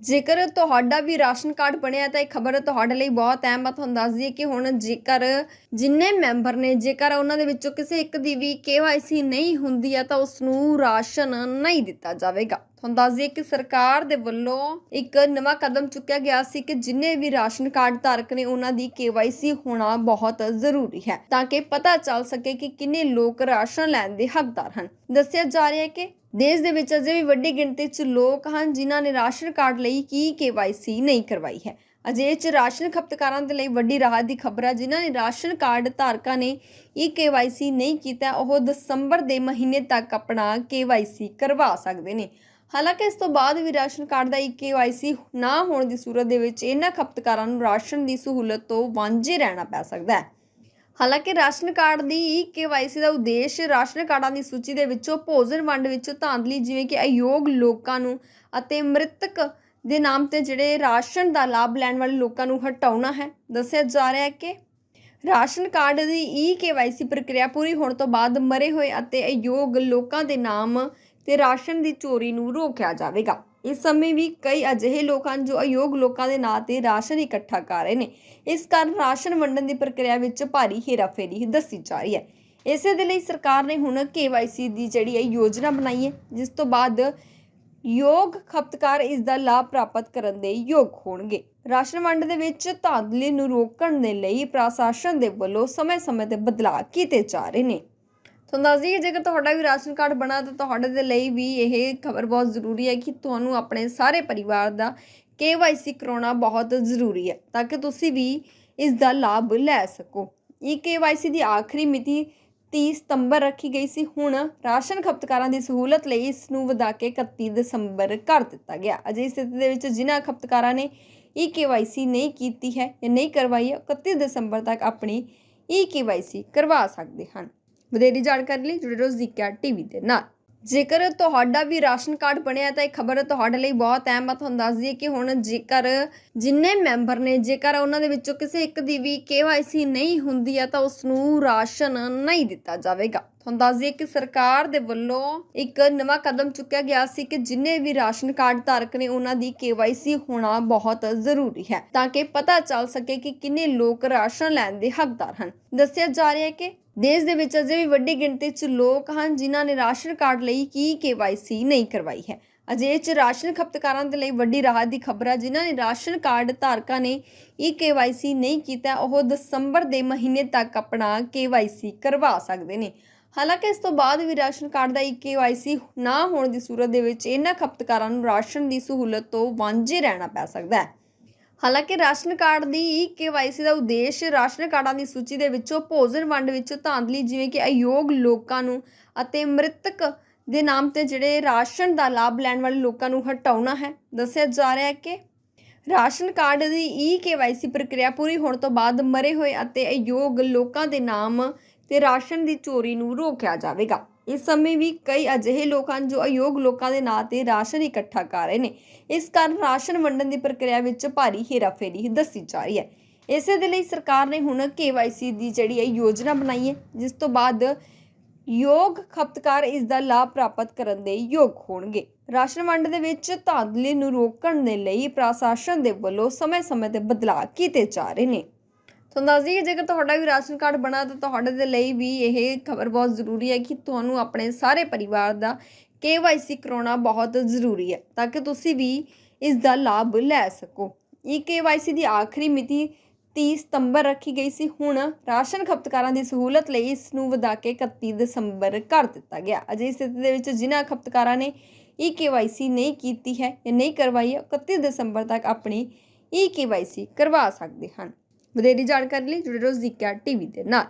ਜੇਕਰ ਤੁਹਾਡਾ ਵੀ ration card ਬਣਿਆ ਤਾਂ ਇਹ ਖਬਰ ਤੁਹਾਡੇ ਲਈ ਬਹੁਤ ਅਹਿਮ ਆ। ਤੁਹਾਨੂੰ ਦੱਸ ਦਈਏ ਕਿ ਹੁਣ ਜੇਕਰ ਜਿੰਨੇ ਮੈਂਬਰ ਨੇ, ਜੇਕਰ ਉਹਨਾਂ ਦੇ ਵਿੱਚੋਂ ਕਿਸੇ ਇੱਕ ਦੀ ਵੀ KYC ਨਹੀਂ ਹੁੰਦੀ ਹੈ ਤਾਂ ਉਸ ਨੂੰ ਰਾਸ਼ਨ ਨਹੀਂ ਦਿੱਤਾ ਜਾਵੇਗਾ। ਤੁਹਾਨੂੰ ਦੱਸ ਦਈਏ ਕਿ ਸਰਕਾਰ ਦੇ ਵੱਲੋਂ ਇੱਕ ਨਵਾਂ ਕਦਮ ਚੁੱਕਿਆ ਗਿਆ ਸੀ ਕਿ ਜਿੰਨੇ ਵੀ ਰਾਸ਼ਨ ਕਾਰਡ ਧਾਰਕ ਨੇ ਉਹਨਾਂ ਦੀ KYC ਹੋਣਾ ਬਹੁਤ ਜ਼ਰੂਰੀ ਹੈ ਤਾਂ ਕਿ ਪਤਾ ਚੱਲ ਸਕੇ ਕਿ ਕਿੰਨੇ ਲੋਕ ਰਾਸ਼ਨ ਲੈਣ ਦੇ ਹੱਕਦਾਰ ਹਨ। ਦੱਸਿਆ ਜਾ ਰਿਹਾ ਹੈ ਕਿ ਦੇਸ਼ ਦੇ ਵਿੱਚ ਅਜੇ ਵੀ ਵੱਡੀ ਗਿਣਤੀ 'ਚ ਲੋਕ ਹਨ ਜਿਨ੍ਹਾਂ ਨੇ ਰਾਸ਼ਨ ਕਾਰਡ ਲਈ ਕੀ KYC ਨਹੀਂ ਕਰਵਾਈ ਹੈ। ਅਜੇ ਚ ਰਾਸ਼ਨ ਖਪਤਕਾਰਾਂ ਦੇ ਲਈ ਵੱਡੀ ਰਾਹਤ ਦੀ ਖਬਰ ਹੈ। ਜਿਨ੍ਹਾਂ ਨੇ ਰਾਸ਼ਨ ਕਾਰਡ ਧਾਰਕਾਂ ਨੇ ਇਹ KYC ਨਹੀਂ ਕੀਤਾ, ਉਹ ਦਸੰਬਰ ਦੇ ਮਹੀਨੇ ਤੱਕ ਆਪਣਾ KYC ਕਰਵਾ ਸਕਦੇ ਨੇ। ਹਾਲਾਂਕਿ ਇਸ ਤੋਂ ਬਾਅਦ ਵੀ ਰਾਸ਼ਨ ਕਾਰਡ ਦਾ ਇੱਕ KYC ਨਾ ਹੋਣ ਦੀ ਸੂਰਤ ਦੇ ਵਿੱਚ ਇਹਨਾਂ ਖਪਤਕਾਰਾਂ ਨੂੰ ਰਾਸ਼ਨ ਦੀ ਸਹੂਲਤ ਤੋਂ ਵਾਂਝੇ ਰਹਿਣਾ ਪੈ ਸਕਦਾ ਹੈ। ਹਾਲਾਂਕਿ ਰਾਸ਼ਨ ਕਾਰਡ ਦੀ KYC ਦਾ ਉਦੇਸ਼ ਰਾਸ਼ਨ ਕਾਰਡਾਂ ਦੀ ਸੂਚੀ ਦੇ ਵਿੱਚੋਂ ਭੋਜਨ ਵੰਡ ਵਿੱਚੋਂ ਧਾਂਦਲੀ ਜਿਵੇਂ ਕਿ ਅਯੋਗ ਲੋਕਾਂ ਨੂੰ ਅਤੇ ਮ੍ਰਿਤਕ ਦੇ ਨਾਮ ਤੇ ਜਿਹੜੇ ਰਾਸ਼ਨ ਦਾ ਲਾਭ ਲੈਣ ਵਾਲੇ ਲੋਕਾਂ ਨੂੰ ਹਟਾਉਣਾ ਹੈ। ਦੱਸਿਆ ਜਾ ਰਿਹਾ ਹੈ ਕਿ ਰਾਸ਼ਨ ਕਾਰਡ ਦੀ ਈ KYC ਪ੍ਰਕਿਰਿਆ ਪੂਰੀ ਹੋਣ ਤੋਂ ਬਾਅਦ ਮਰੇ ਹੋਏ ਅਤੇ ਅਯੋਗ ਲੋਕਾਂ ਦੇ ਨਾਮ ਤੇ ਰਾਸ਼ਨ ਦੀ ਚੋਰੀ ਨੂੰ ਰੋਕਿਆ ਜਾਵੇਗਾ। ਇਸ ਸਮੇਂ ਵੀ ਕਈ ਅਜਿਹੇ ਲੋਕ ਹਨ ਜੋ ਅਯੋਗ ਲੋਕਾਂ ਦੇ ਨਾਂ ਤੇ ਰਾਸ਼ਨ ਇਕੱਠਾ ਕਰ ਰਹੇ ਨੇ। ਇਸ ਕਾਰਨ ਰਾਸ਼ਨ ਵੰਡਣ ਦੀ ਪ੍ਰਕਿਰਿਆ ਵਿੱਚ ਭਾਰੀ ਹੇਰਾਫੇਰੀ ਦੱਸੀ ਜਾ ਰਹੀ ਹੈ। ਇਸੇ ਦੇ ਲਈ ਸਰਕਾਰ ਨੇ ਹੁਣ KYC ਦੀ ਜਿਹੜੀ ਹੈ ਯੋਜਨਾ ਬਣਾਈ ਹੈ, ਜਿਸ ਤੋਂ ਬਾਅਦ ਯੋਗ ਖਪਤਕਾਰ ਇਸ ਦਾ ਲਾਭ ਪ੍ਰਾਪਤ ਕਰਨ ਦੇ ਯੋਗ ਹੋਣਗੇ। ਰਾਸ਼ਨ ਵੰਡ ਦੇ ਵਿੱਚ ਧਾਂਦਲੀ ਨੂੰ ਰੋਕਣ ਦੇ ਲਈ ਪ੍ਰਸ਼ਾਸਨ ਦੇ ਵੱਲੋਂ ਸਮੇਂ-ਸਮੇਂ ਤੇ ਬਦਲਾਅ ਕੀਤੇ ਜਾ ਰਹੇ ਨੇ। ਤੁਹਾਨੂੰ ਦੱਸ ਦਈਏ, ਜੇਕਰ ਤੁਹਾਡਾ ਵੀ ਰਾਸ਼ਨ ਕਾਰਡ ਬਣਾ ਤਾਂ ਤੁਹਾਡੇ ਦੇ ਲਈ ਵੀ ਇਹ ਖਬਰ ਬਹੁਤ ਜ਼ਰੂਰੀ ਹੈ ਕਿ ਤੁਹਾਨੂੰ ਆਪਣੇ ਸਾਰੇ ਪਰਿਵਾਰ ਦਾ KYC ਕਰਾਉਣਾ ਬਹੁਤ ਜ਼ਰੂਰੀ ਹੈ, ਤਾਂ ਕਿ ਤੁਸੀਂ ਵੀ ਇਸ ਦਾ ਲਾਭ ਲੈ ਸਕੋ। ਇਹ KYC ਦੀ ਆਖਰੀ ਮਿਤੀ 30 ਸਤੰਬਰ ਰੱਖੀ ਗਈ ਸੀ। ਹੁਣ ਰਾਸ਼ਨ ਖਪਤਕਾਰਾਂ ਦੀ ਸਹੂਲਤ ਲਈ ਇਸ ਨੂੰ ਵਧਾ ਕੇ 31 ਦਸੰਬਰ ਕਰ ਦਿੱਤਾ ਗਿਆ। ਅਜਿਹੀ ਸਥਿਤੀ ਦੇ ਵਿੱਚ ਜਿਨ੍ਹਾਂ ਖਪਤਕਾਰਾਂ ਨੇ ਇਹ KYC ਨਹੀਂ ਕੀਤੀ ਹੈ ਜਾਂ ਨਹੀਂ ਕਰਵਾਈ ਹੈ 31 ਦਸੰਬਰ ਤੱਕ ਆਪਣੀ ਇਹ KYC ਕਰਵਾ ਸਕਦੇ ਹਨ। ਵਧੇਰੀ ਜਾਣਕਾਰੀ ਲਈ ਜੁੜੇ ਰਹੋ ਜ਼ਿਕਰ ਟੀਵੀ ਦੇ ਨਾਲ। ਜੇਕਰ ਤੁਹਾਡਾ ਵੀ ਰਾਸ਼ਨ ਕਾਰਡ ਬਣਿਆ ਤਾਂ ਇਹ ਖਬਰ ਤੁਹਾਡੇ ਲਈ ਬਹੁਤ ਅਹਿਮ ਹੈ ਤੁਹਾਨੂੰ ਦੱਸ ਦਈਏ ਕਿ ਹੁਣ ਜੇਕਰ ਜਿੰਨੇ ਮੈਂਬਰ ਨੇ, ਜੇਕਰ ਉਹਨਾਂ ਦੇ ਵਿੱਚੋਂ ਕਿਸੇ ਇੱਕ ਦੀ ਵੀ KYC ਨਹੀਂ ਹੁੰਦੀ ਹੈ ਤਾਂ ਉਸ ਨੂੰ ਰਾਸ਼ਨ ਨਹੀਂ ਦਿੱਤਾ ਜਾਵੇਗਾ। ਤੁਹਾਨੂੰ ਦੱਸ ਦਈਏ ਕਿ ਸਰਕਾਰ ਦੇ ਵੱਲੋਂ ਇੱਕ ਨਵਾਂ ਕਦਮ ਚੁੱਕਿਆ ਗਿਆ ਸੀ ਕਿ ਜਿੰਨੇ ਵੀ ਰਾਸ਼ਨ ਕਾਰਡ ਧਾਰਕ ਨੇ ਉਹਨਾਂ ਦੀ KYC ਹੋਣਾ ਬਹੁਤ ਜ਼ਰੂਰੀ ਹੈ, ਤਾਂ ਕਿ ਪਤਾ ਚੱਲ ਸਕੇ ਕਿ ਕਿੰਨੇ ਲੋਕ ਰਾਸ਼ਨ ਲੈਣ ਦੇ ਹੱਕਦਾਰ ਹਨ। ਦੱਸਿਆ ਜਾ ਰਿਹਾ ਹੈ ਕਿ ਦੇਸ਼ ਦੇ ਵਿੱਚ ਅਜੇ ਵੀ ਵੱਡੀ ਗਿਣਤੀ 'ਚ ਲੋਕ ਹਨ ਜਿਨ੍ਹਾਂ ਨੇ ਰਾਸ਼ਨ ਕਾਰਡ ਲਈ ਕੀ KYC ਨਹੀਂ ਕਰਵਾਈ ਹੈ। ਅਜੇ ਚ ਰਾਸ਼ਨ ਖਪਤਕਾਰਾਂ ਦੇ ਲਈ ਵੱਡੀ ਰਾਹਤ ਦੀ ਖਬਰ ਹੈ ਜਿਨ੍ਹਾਂ ਨੇ ਰਾਸ਼ਨ ਕਾਰਡ ਧਾਰਕਾਂ ਨੇ ਇਹ KYC ਨਹੀਂ ਕੀਤਾ, ਉਹ ਦਸੰਬਰ ਦੇ ਮਹੀਨੇ ਤੱਕ ਆਪਣਾ KYC ਕਰਵਾ ਸਕਦੇ ਨੇ। ਹਾਲਾਂਕਿ ਇਸ ਤੋਂ ਬਾਅਦ ਵੀ ਰਾਸ਼ਨ ਕਾਰਡ ਦਾ ਇੱਕ KYC ਨਾ ਹੋਣ ਦੀ ਸੂਰਤ ਦੇ ਵਿੱਚ ਇਹਨਾਂ ਖਪਤਕਾਰਾਂ ਨੂੰ ਰਾਸ਼ਨ ਦੀ ਸਹੂਲਤ ਤੋਂ ਵਾਂਝੇ ਰਹਿਣਾ ਪੈ ਸਕਦਾ ਹੈ। ਹਾਲਾਂਕਿ ਰਾਸ਼ਨ ਕਾਰਡ ਦੀ KYC ਦਾ ਉਦੇਸ਼ ਰਾਸ਼ਨ ਕਾਰਡਾਂ ਦੀ ਸੂਚੀ ਦੇ ਵਿੱਚੋਂ ਭੋਜਨ ਵੰਡ ਵਿੱਚੋਂ ਧਾਂਦਲੀ, ਜਿਵੇਂ ਕਿ ਅਯੋਗ ਲੋਕਾਂ ਨੂੰ ਅਤੇ ਮ੍ਰਿਤਕ ਦੇ ਨਾਮ ਤੇ ਜਿਹੜੇ ਰਾਸ਼ਨ ਦਾ ਲਾਭ ਲੈਣ ਵਾਲੇ ਲੋਕਾਂ ਨੂੰ ਹਟਾਉਣਾ ਹੈ। ਦੱਸਿਆ ਜਾ ਰਿਹਾ ਹੈ ਕਿ ਰਾਸ਼ਨ ਕਾਰਡ ਦੀ ਈ KYC ਪ੍ਰਕਿਰਿਆ ਪੂਰੀ ਹੋਣ ਤੋਂ ਬਾਅਦ ਮਰੇ ਹੋਏ ਅਤੇ ਅਯੋਗ ਲੋਕਾਂ ਦੇ ਨਾਮ ਤੇ ਰਾਸ਼ਨ ਦੀ ਚੋਰੀ ਨੂੰ ਰੋਕਿਆ ਜਾਵੇਗਾ। ਇਸ ਸਮੇਂ ਵੀ ਕਈ ਅਜਿਹੇ ਲੋਕ ਹਨ ਜੋ ਅਯੋਗ ਲੋਕਾਂ ਦੇ ਨਾਂ ਤੇ ਰਾਸ਼ਨ ਇਕੱਠਾ ਕਰ ਰਹੇ ਨੇ। ਇਸ ਕਾਰਨ ਰਾਸ਼ਨ ਵੰਡਣ ਦੀ ਪ੍ਰਕਿਰਿਆ ਵਿੱਚ ਭਾਰੀ ਹੇਰਾਫੇਰੀ ਦੱਸੀ ਜਾ ਰਹੀ ਹੈ। ਇਸੇ ਦੇ ਲਈ ਸਰਕਾਰ ਨੇ ਹੁਣ KYC ਦੀ ਜਿਹੜੀ ਹੈ ਯੋਜਨਾ ਬਣਾਈ ਹੈ, ਜਿਸ ਤੋਂ ਬਾਅਦ ਯੋਗ ਖਪਤਕਾਰ ਇਸ ਦਾ ਲਾਭ ਪ੍ਰਾਪਤ ਕਰਨ ਦੇ ਯੋਗ ਹੋਣਗੇ। ਰਾਸ਼ਨ ਵੰਡ ਦੇ ਵਿੱਚ ਧਾਂਦਲੀ ਨੂੰ ਰੋਕਣ ਦੇ ਲਈ ਪ੍ਰਸ਼ਾਸਨ ਦੇ ਵੱਲੋਂ ਸਮੇਂ-ਸਮੇਂ ਤੇ ਬਦਲਾਅ ਕੀਤੇ ਜਾ ਰਹੇ ਨੇ। ਤੁਹਾਨੂੰ ਦੱਸਦੀ ਦਈਏ, ਜੇਕਰ ਤੁਹਾਡਾ ਵੀ ਰਾਸ਼ਨ ਕਾਰਡ ਬਣਾ ਤਾਂ ਤੁਹਾਡੇ ਦੇ ਲਈ ਵੀ ਇਹ ਖਬਰ ਬਹੁਤ ਜ਼ਰੂਰੀ ਹੈ ਕਿ ਤੁਹਾਨੂੰ ਆਪਣੇ ਸਾਰੇ ਪਰਿਵਾਰ ਦਾ KYC ਕਰਾਉਣਾ ਬਹੁਤ ਜ਼ਰੂਰੀ ਹੈ, ਤਾਂ ਕਿ ਤੁਸੀਂ ਵੀ ਇਸ ਦਾ ਲਾਭ ਲੈ ਸਕੋ। ਇਹ KYC ਦੀ ਆਖਰੀ ਮਿਤੀ 30 ਸਤੰਬਰ ਰੱਖੀ ਗਈ ਸੀ। ਹੁਣ ਰਾਸ਼ਨ ਖਪਤਕਾਰਾਂ ਦੀ ਸਹੂਲਤ ਲਈ ਇਸ ਨੂੰ ਵਧਾ ਕੇ 31 ਦਸੰਬਰ ਕਰ ਦਿੱਤਾ ਗਿਆ। ਅਜਿਹੀ ਸਥਿਤੀ ਦੇ ਵਿੱਚ ਜਿਨ੍ਹਾਂ ਖਪਤਕਾਰਾਂ ਨੇ ਇਹ KYC ਨਹੀਂ ਕੀਤੀ ਹੈ ਜਾਂ ਨਹੀਂ ਕਰਵਾਈ ਹੈ 31 ਦਸੰਬਰ ਤੱਕ ਆਪਣੀ ਇਹ KYC ਕਰਵਾ ਸਕਦੇ ਹਨ। ਵਧੇਰੀ ਜਾਣਕਾਰੀ ਲਈ ਜੁੜੇ ਰਹੋ ਜ਼ਿਕਰ ਟੀਵੀ ਦੇ ਨਾਲ।